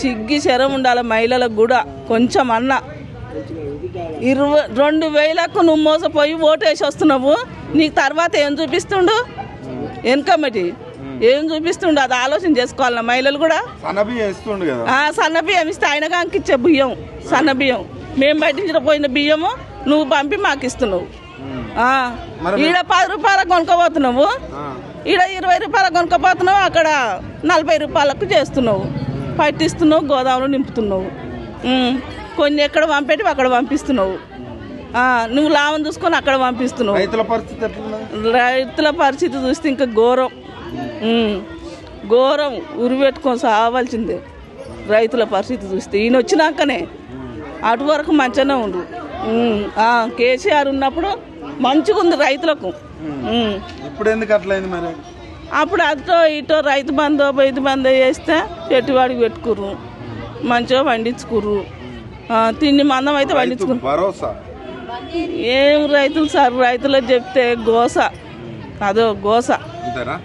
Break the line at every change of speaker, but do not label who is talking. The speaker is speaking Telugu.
సిగ్గి శరం ఉండాలి మహిళలకు కూడా. కొంచెం అన్న. ఇరవై రెండు వేలకు నువ్వు మోసపోయి ఓటేసి వస్తున్నావు. నీకు తర్వాత ఏం చూపిస్తుండు? వెనకమ్మటి ఏం చూపిస్తుండు? అది ఆలోచన చేసుకోవాలి మహిళలు కూడా. సన్న బియ్యం ఇస్తే ఆయన కాంకిచ్చే బియ్యం. సన్న బియ్యం మేము బయటించిన పోయిన బియ్యము నువ్వు పంపి మాకు ఇస్తున్నావు. ఈడ పది రూపాయలకు కొనుక్కోపోతున్నావు
ఆ.
ఈడ ఇరవై రూపాయలకు కొనుక్కోపోతున్నావు అక్కడ నలభై రూపాయలకు చేస్తున్నావు. పట్టిస్తున్నావు గోదావరిలో నింపుతున్నావు. కొన్ని ఎక్కడ పంపేటి అక్కడ పంపిస్తున్నావు. నువ్వు లాభం చూసుకొని అక్కడ పంపిస్తున్నావు.
రైతుల పరిస్థితి
రైతుల పరిస్థితి చూస్తే ఇంకా ఘోరం. ఘోరం ఉరి పెట్టుకొని సావాల్సిందే. రైతుల పరిస్థితి చూస్తే. ఈయన వచ్చినాకనే అటు వరకు మంచిగానే ఉండు. కేసీఆర్ ఉన్నప్పుడు మంచిగా ఉంది రైతులకు.
ఇప్పుడు ఎందుకు అట్లయింది మరి?
అప్పుడు అటో ఇటో రైతు బంధు రైతు బంధు చేస్తే పెట్టుబడికి పెట్టుకుర్రు. మంచిగా పండించుకుర్రు. తిండి మందం అయితే
రైతు
పండించుకుర్రు.
భరోసా?
ఏం రైతులు సార్ రైతులకు చెప్తే గోస. అదో గోస.
అంతేనా.